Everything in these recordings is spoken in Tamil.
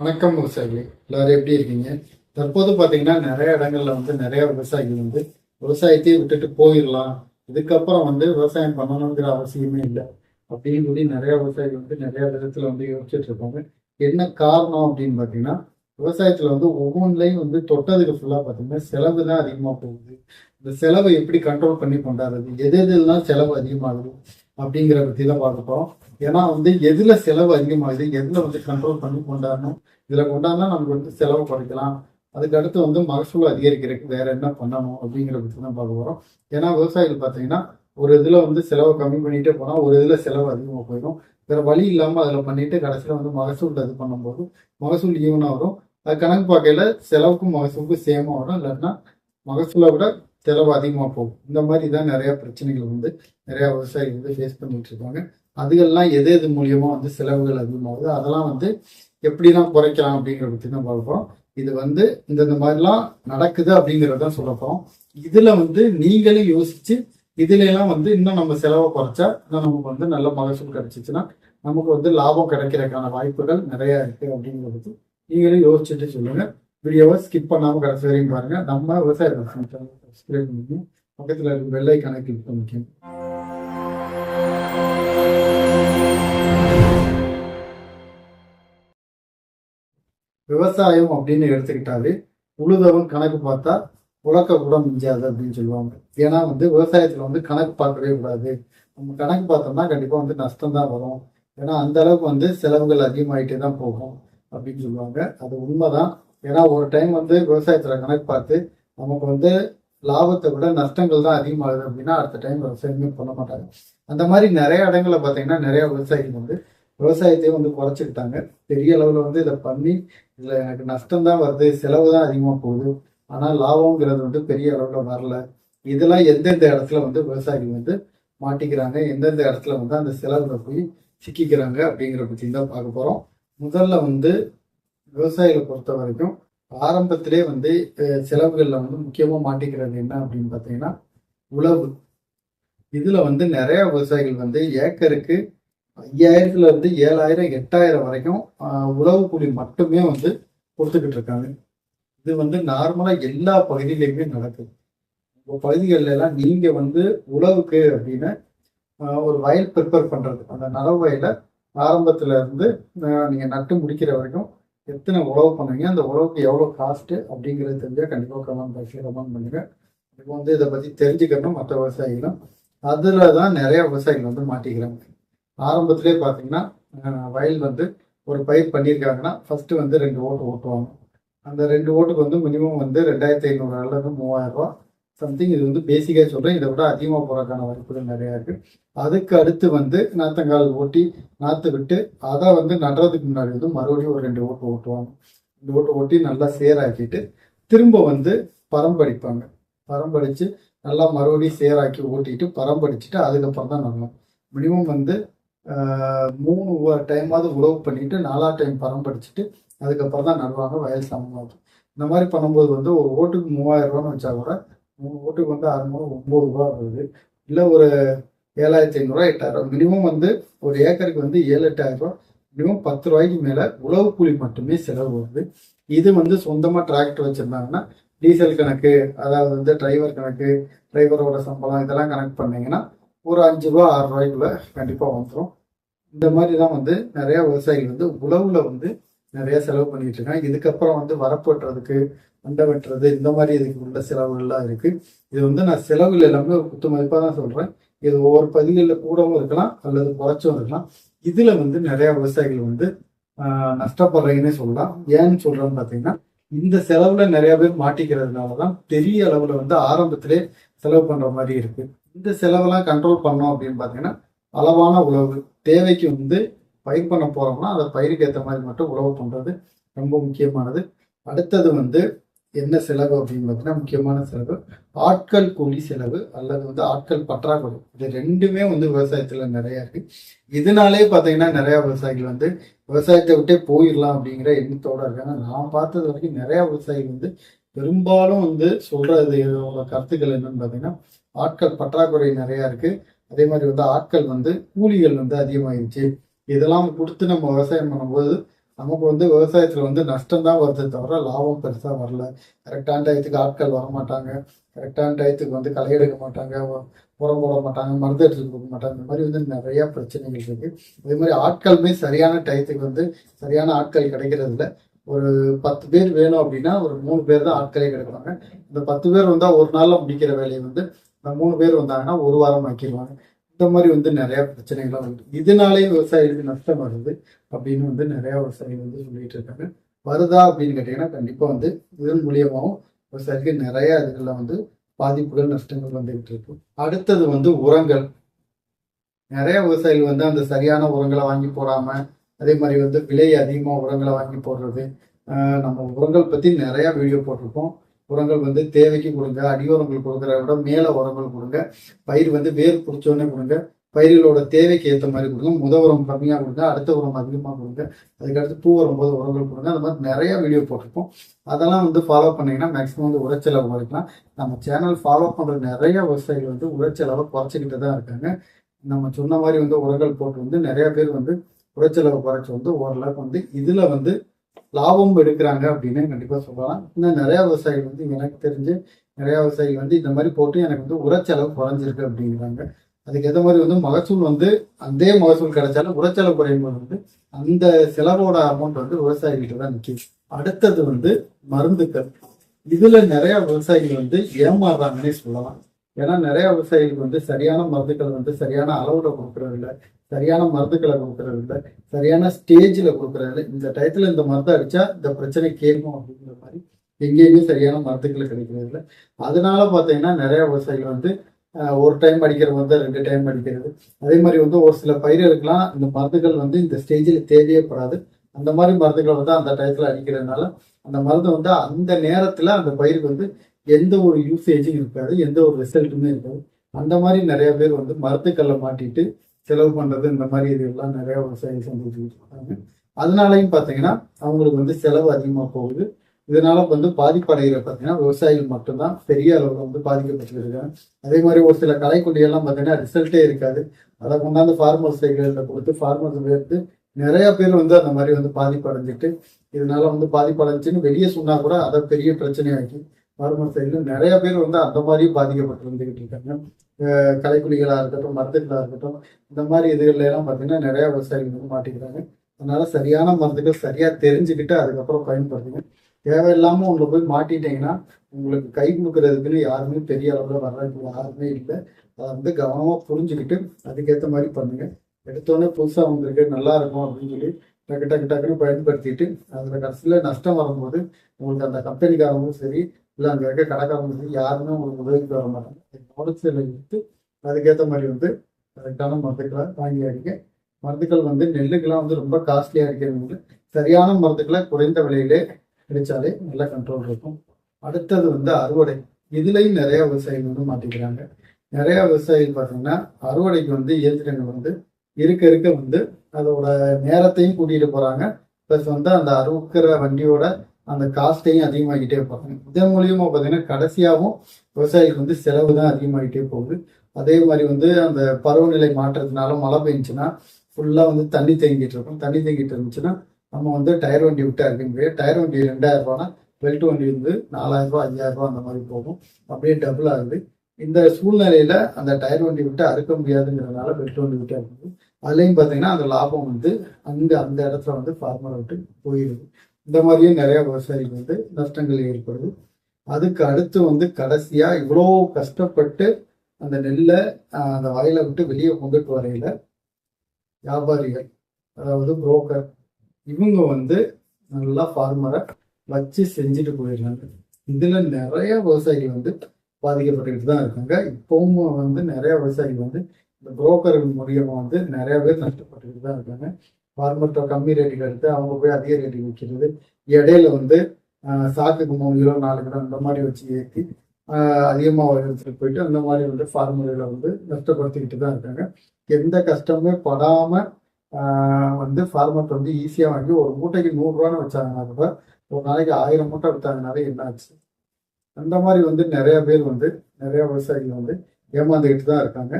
வணக்கம் விவசாயிகளே. எல்லாரும் எப்படி இருக்கீங்க? தற்போது பார்த்தீங்கன்னா நிறைய இடங்கள்ல வந்து நிறைய விவசாயிகள் வந்து விவசாயத்தையே விட்டுட்டு போயிடலாம். இதுக்கப்புறம் வந்து விவசாயம் பண்ணணுங்கிற அவசியமே இல்லை. அப்படின்னு சொல்லி நிறைய விவசாயிகள் வந்து நிறைய விதத்துல வந்து யோசிச்சுட்டு இருப்பாங்க என்ன காரணம் அப்படின்னு பார்த்தீங்கன்னா விவசாயத்துல வந்து ஒவ்வொன்றிலையும் வந்து தொட்டதுக்கு ஃபுல்லாக பார்த்தீங்கன்னா செலவு தான் அதிகமாக போகுது. இந்த செலவை எப்படி கண்ட்ரோல் பண்ணி கொண்டாடுறது? எது எதுலாம் செலவு அதிகமாகுது? அப்படிங்கிற பத்தி தான் பார்க்க ஏன்னா வந்து எதுல செலவு அதிகமாகுது எதுல வந்து கண்ட்ரோல் பண்ணி கொண்டாடணும் இதுல கொண்டாந்தா நமக்கு வந்து செலவு குறைக்கலாம். அதுக்கு அடுத்து வந்து மகசூல் அதிகரிக்கிறதுக்கு வேற என்ன பண்ணணும் அப்படிங்கிற பத்தி தான் பார்க்க போறோம். ஏன்னா விவசாயிகள் பார்த்தீங்கன்னா ஒரு இதுல வந்து செலவை கம்மி பண்ணிகிட்டே போனா ஒரு இதுல செலவு அதிகமாக போயிடும். வேற வழி இல்லாம அதுல பண்ணிட்டு கடைசியில வந்து மகசூல் இது பண்ணும்போது மகசூல் ஈவனா வரும். அது கணக்கு பார்க்கையில செலவுக்கும் மகசூலுக்கும் சேமாக வரும். இல்லைன்னா மகசூலை விட செலவு அதிகமாக போகும். இந்த மாதிரி தான் நிறையா பிரச்சனைகள் வந்து நிறையா விவசாயிகள் வந்து ஃபேஸ் பண்ணிட்டு இருக்காங்க. அதுகள்லாம் எது எது மூலியமாக வந்து செலவுகள் அதிகமாகுது அதெல்லாம் வந்து எப்படிலாம் குறைக்கலாம் அப்படிங்கிற பற்றி தான் பார்ப்போம் இது வந்து இந்த இந்த மாதிரிலாம் நடக்குது அப்படிங்கிறத சொல்லப்போம் இதில் வந்து நீங்களும் யோசிச்சு இதுல எல்லாம் வந்து இன்னும் நம்ம செலவை குறைச்சா இன்னும் நமக்கு வந்து நல்ல மகசூல் கிடைச்சிச்சுன்னா நமக்கு வந்து லாபம் கிடைக்கிறதுக்கான வாய்ப்புகள் நிறைய இருக்கு அப்படிங்கிறத பத்தி நீங்களும் யோசிச்சுட்டு சொல்லுங்க. வீடியோவை ஸ்கிப் பண்ணாம கடைசி வரையும் பாருங்க. நம்ம விவசாய சப்ஸ்கிரைப் பண்ணி பக்கத்தில் இருக்க வெள்ளை கணக்கு கிளிக் விவசாயம் அப்படின்னு எடுத்துக்கிட்டாலே உழுதவன் கணக்கு பார்த்தா உழக்க கூட மிஞ்சாது அப்படின்னு சொல்லுவாங்க. ஏன்னா வந்து விவசாயத்துல வந்து கணக்கு பார்க்கவே கூடாது. நம்ம கணக்கு பார்த்தோம்னா கண்டிப்பா வந்து நஷ்டம் தான் வரும். ஏன்னா அந்த அளவுக்கு வந்து செலவுகள் அதிகமாயிட்டே தான் போகும் அப்படின்னு சொல்லுவாங்க. அது உண்மைதான். ஏன்னா ஒரு டைம் வந்து விவசாயத்துல கணக்கு பார்த்து நமக்கு வந்து லாபத்தை விட நஷ்டங்கள் தான் அதிகமாகுது அப்படின்னா அடுத்த டைம் விவசாயமே பண்ண மாட்டாங்க. அந்த மாதிரி நிறைய இடங்களில் பார்த்தீங்கன்னா நிறைய விவசாயிகள் வந்து விவசாயத்தையும் வந்து குறைச்சிக்கிட்டாங்க. பெரிய அளவில் வந்து இதை பண்ணி இதில் எனக்கு நஷ்டம் தான் வருது செலவு தான் அதிகமாக போகுது. ஆனால் லாபம்ங்கிறது வந்து பெரிய அளவில் வரல. இதெல்லாம் எந்தெந்த இடத்துல வந்து விவசாயிகள் வந்து மாட்டிக்கிறாங்க எந்தெந்த இடத்துல வந்து அந்த செலவில் போய் சிக்கிக்கிறாங்க அப்படிங்கிற பற்றி தான் பார்க்க போகிறோம் முதல்ல வந்து விவசாயிகளை பொறுத்த வரைக்கும் ஆரம்பத்திலே வந்து செலவுகளில் வந்து முக்கியமாக மாட்டிக்கிறது என்ன அப்படின்னு பார்த்தீங்கன்னா உழவு. இதில் வந்து நிறைய விவசாயிகள் வந்து ஏக்கருக்கு ஐயாயிரத்துல இருந்து ஏழாயிரம் எட்டாயிரம் வரைக்கும் உழவு கூலி மட்டுமே வந்து கொடுத்துக்கிட்டு இருக்காங்க. இது வந்து நார்மலாக எல்லா பகுதியிலையுமே நடக்குது. உங்கள் பகுதிகளில் எல்லாம் வந்து உழவுக்கு அப்படின்னு ஒரு வயல் ப்ரிப்பேர் பண்ணுறது அந்த நலவு வயலை ஆரம்பத்துல இருந்து நீங்கள் நட்டு முடிக்கிற வரைக்கும் எத்தனை உழவு பண்ணுவீங்க அந்த உழவுக்கு எவ்வளோ காஸ்ட்டு அப்படிங்கிறது தெரிஞ்சால் கண்டிப்பாக கமெண்ட் பாக்ஸில் கமெண்ட் பண்ணுங்கள் இப்போ வந்து இதை பற்றி தெரிஞ்சுக்கணும் மற்ற விவசாயிகளும். அதில் தான் நிறைய விவசாயிகள் வந்து மாட்டிக்கிறாங்க. ஆரம்பத்திலே பார்த்தீங்கன்னா வயல் வந்து ஒரு பயிர் பண்ணியிருக்காங்கன்னா ஃபஸ்ட்டு வந்து ரெண்டு ஓட்டு ஓட்டுவாங்க. அந்த ரெண்டு ஓட்டுக்கு வந்து மினிமம் வந்து ரெண்டாயிரத்தி ஐநூறு அல்லது மூவாயிரம் ரூபா சம்திங் இது வந்து பேசிக்காக சொல்கிறேன் இதை விட அதிகமாக போகிறதுக்கான வாய்ப்புகள் நிறையா இருக்குது அதுக்கு அடுத்து வந்து நாத்தங்கால் ஓட்டி நாற்று விட்டு அதை வந்து நடுறதுக்கு முன்னாடி வந்து மறுபடியும் ஒரு ரெண்டு ஓட்டு ஓட்டுவாங்க. ரெண்டு ஓட்டு ஓட்டி நல்லா சேராக்கிட்டு திரும்ப வந்து பரம்படிப்பாங்க பரம்படித்து நல்லா மறுபடியும் சேராக்கி ஓட்டிட்டு பரம்படிச்சுட்டு அதுக்கப்புறம் தான் நடணும். மினிமம் வந்து மூணு டைமாவது உழவு பண்ணிட்டு நாலா டைம் பரம்படிச்சுட்டு அதுக்கப்புறம் தான் நடுவாங்க வயல் சமமாகும் இந்த மாதிரி பண்ணும்போது வந்து ஒரு ஓட்டுக்கு மூவாயிரம் ரூபான்னு வச்சா கூட மூணு ஓட்டுக்கு வந்து ஆறு மூணு ஒம்பது ரூபா வருது. இல்லை ஒரு ஏழாயிரத்தி ஐநூறுரூவா எட்டாயிரம் மினிமம் வந்து ஒரு ஏக்கருக்கு வந்து ஏழு எட்டாயிரம் ரூபா. மினிமம் பத்து ரூபாய்க்கு மேலே உழவு கூலி மட்டுமே செலவு வருது. இது வந்து சொந்தமாக டிராக்டர் வச்சுருந்தாங்கன்னா டீசல் கணக்கு அதாவது வந்து டிரைவர் கணக்கு டிரைவரோட சம்பளம் இதெல்லாம் கணக்கு பண்ணிங்கன்னா ஒரு அஞ்சு ரூபா ஆறு ரூபாய்க்குள்ள கண்டிப்பாக வந்துடும் இந்த மாதிரி தான் வந்து நிறையா விவசாயிகள் வந்து உழவுல வந்து நிறைய செலவு பண்ணிட்டு இருக்காங்க இதுக்கப்புறம் வந்து வரப்போட்டுறதுக்கு அண்டை வெட்டுறது இந்த மாதிரி இதுக்கு உள்ள செலவுகள்லாம் இருக்கு. இது வந்து நான் செலவுகள் எல்லாமே குத்து மதிப்பாக தான் சொல்றேன். இது ஒவ்வொரு பகுதிகளில் கூடவும் இருக்கலாம் அல்லது குறைச்சும் இருக்கலாம். இதுல வந்து நிறைய விவசாயிகள் வந்து ஆஹ், நஷ்டப்படுறீங்கன்னே சொல்லலாம். ஏன்னு சொல்றேன்னு பார்த்தீங்கன்னா இந்த செலவுல நிறைய பேர் மாட்டிக்கிறதுனால தான் பெரிய அளவுல வந்து ஆரம்பத்திலே செலவு பண்ற மாதிரி இருக்கு. இந்த செலவெல்லாம் கண்ட்ரோல் பண்ணோம் அப்படின்னு பார்த்தீங்கன்னா அளவான உழவு தேவைக்கு வந்து பயிர் பண்ண போறோம்னா அதை பயிருக்கு ஏற்ற மாதிரி மட்டும் உழவு பண்றது ரொம்ப முக்கியமானது. அடுத்தது வந்து என்ன செலவு அப்படின்னு பார்த்தீங்கன்னா முக்கியமான செலவு ஆட்கள் கூலி செலவு அல்லது வந்து ஆட்கள் பற்றாக்குறை. இது ரெண்டுமே வந்து விவசாயத்துல நிறைய இருக்கு. இதனாலே பார்த்தீங்கன்னா நிறைய விவசாயிகள் வந்து விவசாயத்தை விட்டே போயிடலாம் அப்படிங்கிற எண்ணத்தோட இருக்காங்க. நான் பார்த்தது வரைக்கும் நிறைய விவசாயிகள் வந்து பெரும்பாலும் வந்து சொல்றது கருத்துக்கள் என்னன்னு பார்த்தீங்கன்னா ஆட்கள் பற்றாக்குறை நிறைய இருக்கு. அதே மாதிரி வந்து ஆட்கள் வந்து கூலிகள் வந்து அதிகமாயிருச்சு. இதெல்லாம் கொடுத்து நம்ம விவசாயம் பண்ணும்போது நமக்கு வந்து விவசாயத்துல வந்து நஷ்டம் தான் வருது தவிர லாபம் பெருசா வரல. கரெக்டான டயத்துக்கு ஆட்கள் வர மாட்டாங்க. கரெக்டான டயத்துக்கு வந்து களை எடுக்க மாட்டாங்க. உரம் போட மாட்டாங்க. மருந்து எடுத்து கொடுக்க மாட்டாங்க. இந்த மாதிரி வந்து நிறைய பிரச்சனைகள் இருக்கு. அதே மாதிரி ஆட்களுமே சரியான டயத்துக்கு வந்து சரியான ஆட்கள் கிடைக்கிறது இல்லை ஒரு பத்து பேர் வேணும் அப்படின்னா ஒரு மூணு பேர் தான் ஆட்களே கிடைக்கிறாங்க இந்த பத்து பேர் வந்தா ஒரு நாள்ல முடிக்கிற வேலையை வந்து இந்த மூணு பேர் வந்தாங்கன்னா ஒரு வாரம் ஆக்கிடுவாங்க. இந்த மாதிரி வந்து நிறைய பிரச்சனைகள்லாம் வருது இதனாலேயே விவசாயிகளுக்கு நஷ்டம் வருது அப்படின்னு வந்து நிறைய விவசாயிகள் வந்து சொல்லிட்டு இருக்காங்க. வருதா அப்படின்னு கேட்டீங்கன்னா கண்டிப்பா வந்து இதன் மூலியமாகவும் விவசாயிக்கு நிறைய இதுகள்ல வந்து பாதிப்புகள் நஷ்டங்கள் வந்துகிட்டு இருக்கு. அடுத்தது வந்து உரங்கள். நிறைய விவசாயிகள் வந்து அந்த சரியான உரங்களை வாங்கி போடாம அதே மாதிரி வந்து விலை அதிகமா உரங்களை வாங்கி போடுறது நம்ம உரங்கள் பத்தி நிறைய வீடியோ போட்டிருக்கோம். உரங்கள் வந்து தேவைக்கு கொடுங்க அடி உரங்கள் கொடுக்கறத விட மேல உரங்கள் கொடுங்க பயிர் வந்து வேர் பிடிச்சோடனே கொடுங்க பயிர்களோட தேவைக்கு ஏற்ற மாதிரி கொடுங்க முத உரம் கம்மியாக கொடுங்க அடுத்த உரம் அதிகமாக கொடுங்க அதுக்கடுத்து பூ வரும்போது உரங்கள் கொடுங்க அந்த மாதிரி நிறைய வீடியோ போட்டிருப்போம். அதெல்லாம் வந்து ஃபாலோ பண்ணீங்கன்னா மேக்ஸிமம் வந்து உரச்செலவு குறைக்கலாம். நம்ம சேனல் ஃபாலோ பண்ணுற நிறைய விவசாயிகள் வந்து உரைச்சலவை குறைச்சிக்கிட்டு தான் இருக்காங்க. நம்ம சொன்ன மாதிரி வந்து உரங்கள் போட்டு வந்து நிறைய பேர் வந்து உரைச்சலவை குறைச்சி வந்து ஓரளவுக்கு வந்து இதில் வந்து லாபம் எடுக்கிறாங்க அப்படின்னு கண்டிப்பாக சொல்லலாம். இன்னும் நிறையா விவசாயிகள் வந்து எனக்கு தெரிஞ்சு நிறையா விவசாயிகள் வந்து இந்த மாதிரி போட்டு எனக்கு வந்து உரச்செலவு குறைஞ்சிருக்கு அப்படிங்கிறாங்க. அதுக்கு ஏற்ற மாதிரி வந்து மகசூல் வந்து அதே மகசூல் கிடைச்சாலும் உரச்செலவு குறையும் போது வந்து அந்த செலவோட அமௌண்ட் வந்து விவசாயிகிட்ட தான் நிற்கும் அடுத்தது வந்து மருந்துக்கள் இதுல நிறைய விவசாயிகள் வந்து ஏமாறுறாங்கன்னே சொல்லலாம். ஏன்னா நிறைய விவசாயிகளுக்கு வந்து சரியான மருந்துகள் வந்து சரியான அளவுல கொடுக்கறதில்ல. சரியான மருந்துகளை கொடுக்கறதில்ல. சரியான ஸ்டேஜ்ல கொடுக்கறது இந்த டயத்துல இந்த மருந்து அடிச்சா இந்த பிரச்சனை கேட்கும் அப்படிங்கிற மாதிரி எங்கேயுமே சரியான மருந்துக்கள் கிடைக்கிறது இல்லை அதனால பார்த்தீங்கன்னா நிறைய விவசாயிகள் வந்து ஒரு டைம் அடிக்கிற வந்து ரெண்டு டைம் அடிக்கிறது. அதே மாதிரி வந்து ஒரு சில பயிர்களுக்கெல்லாம் இந்த மருந்துகள் வந்து இந்த ஸ்டேஜில் தேவையப்படாது. அந்த மாதிரி மருந்துகள் வந்து அந்த டயத்தில் அடிக்கிறதுனால அந்த மருந்து வந்து அந்த நேரத்தில் அந்த பயிருக்கு வந்து எந்த ஒரு யூசேஜும் இருக்காது எந்த ஒரு ரிசல்ட்டுமே இருக்காது. அந்த மாதிரி நிறைய பேர் வந்து மருந்துக்கல்ல மாட்டிட்டு செலவு பண்றது இந்த மாதிரி இதெல்லாம் நிறைய விவசாயிகள் சந்திச்சுக்கிட்டு இருக்காங்க. அதனாலையும் பாத்தீங்கன்னா அவங்களுக்கு வந்து செலவு அதிகமா போகுது. இதனால வந்து பாதிப்படைகிற பார்த்தீங்கன்னா விவசாயிகள் மட்டும்தான் பெரிய அளவில் வந்து பாதிக்கப்பட்டிருக்காங்க அதே மாதிரி ஒரு சில கலைக்குள்ளியெல்லாம் பார்த்தீங்கன்னா ரிசல்ட்டே இருக்காது. அதை கொண்டாந்து ஃபார்மர் சைடுகளில் கொடுத்து ஃபார்மர்ஸ் எடுத்து நிறைய பேர் வந்து அந்த மாதிரி வந்து பாதிப்படைஞ்சிட்டு இதனால வந்து பாதிப்படைஞ்சுன்னு வெளியே சொன்னா கூட அதை பெரிய பிரச்சனையாக்கி ஃபார்மர் சைடில் நிறைய பேர் வந்து அந்த மாதிரியும் பாதிக்கப்பட்டு இருந்துகிட்டு இருக்காங்க கலைக்குழிகளாக இருக்கட்டும் மருந்துகளாக இருக்கட்டும் இந்த மாதிரி இதுகள்ல எல்லாம் பார்த்தீங்கன்னா நிறைய விவசாயிகள் வந்து மாட்டிக்கிறாங்க அதனால சரியான மருந்துகள் சரியா தெரிஞ்சுக்கிட்டு அதுக்கப்புறம் பயன்படுத்துங்க. தேவையில்லாம உங்களை போய் மாட்டிட்டீங்கன்னா உங்களுக்கு கை கொடுக்கறதுக்குன்னு யாருமே பெரிய அளவில் வர்றதுக்கு யாருமே இல்லை. அதை வந்து கவனமாக புரிஞ்சுக்கிட்டு அதுக்கேற்ற மாதிரி பண்ணுங்க. எடுத்தோடனே புதுசாக வந்திருக்கு நல்லா இருக்கும் அப்படின்னு சொல்லி டக்கு டக்கு டக்குன்னு பயன்படுத்திட்டு அதில் கடைசியில் நஷ்டம் வரும்போது உங்களுக்கு அந்த கம்பெனிக்காரங்களும் சரி இல்லை அங்கே இருக்க கடைக்காரங்களும் யாருமே உங்களுக்கு உதவிக்கு வர மாட்டாங்க. நோட்டத்தில் எடுத்து அதுக்கேற்ற மாதிரி வந்து கரெக்டான மருந்துக்களை வாங்கி அடிக்க மருந்துக்கள் வந்து நெல்லுக்கெல்லாம் வந்து ரொம்ப காஸ்ட்லியாக இருக்கிறவங்க சரியான மருந்துக்களை குறைந்த விலையிலே கிடைச்சாலே நல்ல கண்ட்ரோல் இருக்கும். அடுத்தது வந்து அறுவடை. இதுலேயும் நிறையா விவசாயிகள் வந்து மாட்டிக்கிறாங்க. நிறையா விவசாயிகள் பார்த்தீங்கன்னா அறுவடைக்கு வந்து இயந்திரங்கள் வந்து இருக்க இருக்க வந்து அதோட நேரத்தையும் கூட்டிகிட்டு போகிறாங்க ப்ளஸ் வந்து அந்த அறுக்கிற வண்டியோட அந்த காஸ்ட்டையும் அதிகமாகிட்டே போகிறாங்க இதன் மூலியமாக பார்த்தீங்கன்னா கடைசியாகவும் விவசாயிகளுக்கு வந்து செலவு தான் அதிகமாகிட்டே போகுது. அதே மாதிரி வந்து அந்த பருவநிலை மாற்றத்தினால மழை பெஞ்சுன்னா ஃபுல்லாக வந்து தண்ணி தேங்கிட்டு இருக்கும். தண்ணி தேங்கிட்டு இருந்துச்சுன்னா நம்ம வந்து டயர் வண்டி விட்டு அடிக்க முடியாது டயர் வண்டி ரெண்டாயிரம் ரூபானா பெல்ட் வண்டி வந்து நாலாயிரம் ரூபாய் அந்த மாதிரி போகும். அப்படியே டபுள் ஆகுது. இந்த சூழ்நிலையில அந்த டயர் வண்டி விட்டு அறுக்க முடியாதுங்கிறதுனால பெல்ட் வண்டி விட்டு அறுக்குது அதுலேயும் பார்த்தீங்கன்னா அந்த லாபம் வந்து அங்கே அந்த இடத்துல வந்து ஃபார்மரை விட்டு போயிடுது. இந்த மாதிரியும் நிறைய விவசாயிகள் வந்து நஷ்டங்கள் ஏற்படுது. அதுக்கு அடுத்து வந்து கடைசியா இவ்வளோ கஷ்டப்பட்டு அந்த நெல்லை அந்த வயலை விட்டு வெளியே கொண்டுட்டு வரையில வியாபாரிகள் அதாவது புரோக்கர் இவங்க வந்து நல்லா ஃபார்மரை வச்சு செஞ்சுட்டு போயிடுறாங்க. இதுல நிறைய விவசாயிகள் வந்து பாதிக்கப்பட்டுக்கிட்டு தான் இருக்காங்க. இப்பவும் வந்து நிறைய விவசாயிகள் வந்து இந்த புரோக்கர் மூலியமா வந்து நிறைய பேர் நஷ்டப்பட்டுக்கிட்டு தான் இருக்காங்க. ஃபார்மர்கிட்ட கம்மி ரேட்டுக்கு எடுத்து அவங்க போய் அதிக ரேட்டுக்கு விற்கிறது. இடையில வந்து ஆஹ், சாக்குக்கு மூணு கிலோ நாலு கிலோ இந்த மாதிரி வச்சு ஏற்றி அதிகமாக எடுத்துகிட்டு போயிட்டு அந்த மாதிரி வந்து ஃபார்மர்களை வந்து நஷ்டப்படுத்திக்கிட்டு தான் இருக்காங்க. எந்த கஷ்டமே படாமல் வந்து ஃபார்மர் வந்து ஈஸியாக வாங்கி ஒரு மூட்டைக்கு நூறுரூவான்னு வச்சாங்கன்னா கூட ஒரு நாளைக்கு ஆயிரம் மூட்டை விற்றாங்கனாலே என்ன ஆச்சு அந்த மாதிரி வந்து நிறைய பேர் வந்து நிறைய விவசாயிகள் வந்து ஏமாந்துக்கிட்டு தான் இருக்காங்க.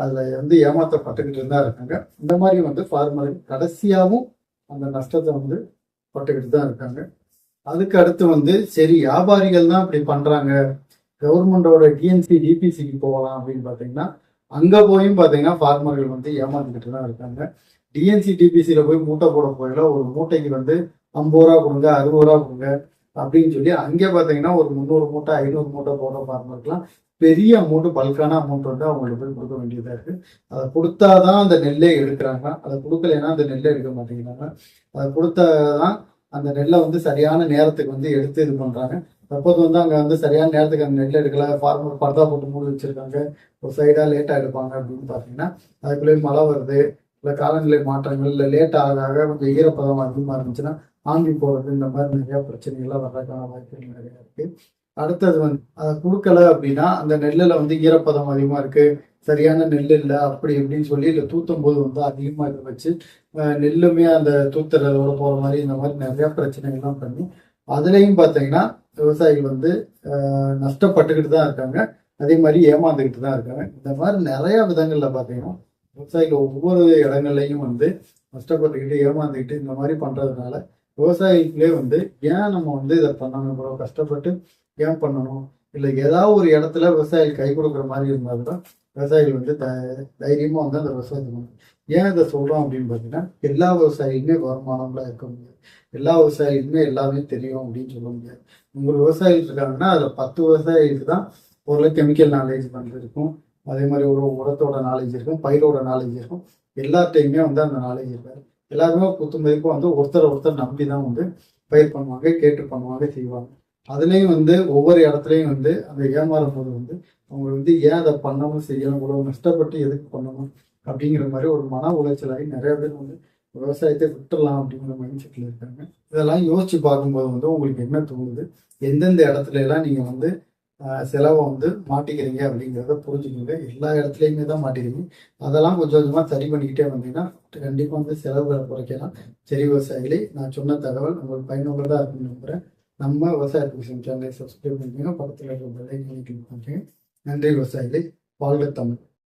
அதில் வந்து ஏமாற்றப்பட்டுக்கிட்டு தான் இருக்காங்க. இந்த மாதிரி வந்து ஃபார்மர்கள் கடைசியாகவும் அந்த நஷ்டத்தை வந்து பட்டுக்கிட்டு தான் இருக்காங்க. அதுக்கு அடுத்து வந்து சரி வியாபாரிகள் தான் இப்படி பண்ணுறாங்க கவர்மெண்டோட டிஎன்சி டிபிசிக்கு போகலாம் அப்படின்னு பார்த்தீங்கன்னா அங்கே போயும் பார்த்தீங்கன்னா ஃபார்மர்கள் வந்து ஏமாந்துக்கிட்டு தான் இருக்காங்க. டிஎன்சி டிபிசியில் போய் மூட்டை போட போயில ஒரு மூட்டைக்கு வந்து ஐம்பது ரூபா கொடுங்க அறுபது ரூபா கொடுங்க அப்படின்னு சொல்லி அங்கே பார்த்தீங்கன்னா ஒரு முந்நூறு மூட்டை ஐநூறு மூட்டை போடுற ஃபார்மருக்குலாம் பெரிய அமௌண்ட் பல்கான அமௌண்ட் வந்து அவங்களுக்கு போய் கொடுக்க வேண்டியதாக இருக்கு. அதை கொடுத்தாதான் அந்த நெல்லே எடுக்கிறாங்க. அதை கொடுக்கலைன்னா அந்த நெல்லை எடுக்க மாட்டேங்கிறாங்க. அதை கொடுத்தாதான் அந்த நெல்லை வந்து சரியான நேரத்துக்கு வந்து எடுத்து இது பண்றாங்க. சப்போஸ் வந்து அங்கே வந்து சரியான நேரத்துக்கு அந்த நெல் எடுக்கல ஃபார்மர் பர்தா போட்டு மூடி வச்சிருக்காங்க. ஒரு சைடாக லேட்டாக எடுப்பாங்க அப்படின்னு பார்த்தீங்கன்னா அதுக்குள்ளேயே மழை வருது. இல்லை காலநிலை மாற்றங்கள் இல்லை லேட் ஆக ஆக கொஞ்சம் ஈரப்பதம் அதிகமாக இருந்துச்சுன்னா ஆங்கி போகிறது இந்த மாதிரி நிறையா பிரச்சனைகள்லாம் வர்றதுக்கான வாய்ப்புகள் நிறையா இருக்குது அடுத்தது வந்து அதை கொடுக்கல அப்படின்னா அந்த நெல்லில் வந்து ஈரப்பதம் அதிகமாக இருக்கு. சரியான நெல் இல்லை அப்படி இப்படின்னு சொல்லி இல்லை தூத்தும் போது வந்து அதிகமாக இதை வச்சு நெல்லுமே அந்த தூத்துறதோட போகிற மாதிரி இந்த மாதிரி நிறையா பிரச்சனைகள்லாம் பண்ணி அதுலேயும் பார்த்தீங்கன்னா விவசாயிகள் வந்து நஷ்டப்பட்டுக்கிட்டு தான் இருக்காங்க. அதே மாதிரி ஏமாந்துக்கிட்டு தான் இருக்காங்க. இந்த மாதிரி நிறையா விதங்களில் பார்த்தீங்கன்னா விவசாயிகள் ஒவ்வொரு இடங்கள்லையும் வந்து நஷ்டப்பட்டுக்கிட்டு ஏமாந்துக்கிட்டு இந்த மாதிரி பண்ணுறதுனால விவசாயிகளே வந்து ஏன் நம்ம வந்து இதை பண்ணணும்? இவ்வளோ கஷ்டப்பட்டு ஏன் பண்ணணும்? இல்லை ஏதாவது ஒரு இடத்துல விவசாயிகள் கை கொடுக்குற மாதிரி இருந்தால் தான் விவசாயிகள் வந்து த தைரியமாக வந்து அந்த விவசாயத்தை பண்ணணும். ஏன் இதை சொல்கிறோம் அப்படின்னு பார்த்தீங்கன்னா எல்லா விவசாயிகளுமே வருமானம்லாம் இருக்க முடியாது. எல்லா விவசாயிகளுமே எல்லாமே தெரியும் அப்படின்னு சொல்ல முடியாது. உங்கள் விவசாயிகள் இருக்காங்கன்னா அதில் பத்து விவசாயிகளுக்கு தான் ஓரளவு கெமிக்கல் நாலேஜ் வந்து இருக்கும். அதே மாதிரி ஒரு உரத்தோட நாலேஜ் இருக்கும் பயிரோட நாலேஜ் இருக்கும். எல்லாத்தையுமே வந்து அந்த நாலேஜ் இருக்காது. எல்லாருமே குத்து மதிப்பும் வந்து ஒருத்தர் ஒருத்தர் நம்பி தான் வந்து பயிர் பண்ணுவாங்க கேட்டு பண்ணுவாங்க செய்வாங்க. அதுலேயும் வந்து ஒவ்வொரு இடத்துலையும் வந்து அந்த ஏமாறும் போது வந்து அவங்க வந்து ஏன் அதை பண்ணணும் செய்யணும் இவ்வளோ நஷ்டப்பட்டு எதுக்கு பண்ணணும் அப்படிங்கிற மாதிரி ஒரு மன உளைச்சலாகி நிறைய பேர் வந்து விவசாயத்தை விட்டுடலாம் அப்படிங்கிற மைண்ட் செட்டில் இருக்காங்க. இதெல்லாம் யோசிச்சு பார்க்கும்போது வந்து உங்களுக்கு என்ன தோணுது? எந்தெந்த இடத்துல எல்லாம் நீங்கள் வந்து செலவை வந்து மாட்டிக்கிறீங்க அப்படிங்கிறத புரிஞ்சுக்கோங்க. எல்லா இடத்துலையுமே தான் மாட்டிக்கிறீங்க. அதெல்லாம் கொஞ்சம் கொஞ்சமாக சரி பண்ணிக்கிட்டே வந்தீங்கன்னா கண்டிப்பாக வந்து செலவுகளை குறைக்கலாம். சரி விவசாயிகளே நான் சொன்ன தகவல் உங்களுக்கு பயனுள்ளதாக இருக்குன்னு நம்புகிறேன் நம்ம விவசாயத்துக்கு சேனலை சப்ஸ்கிரைப் பண்ணிக்கோங்க. பக்கத்தில் இருக்கிற பெல்லைக்கனை கிளிக் பண்ணுறேன் நன்றி விவசாயிகளை. வாழ்க தமிழ்.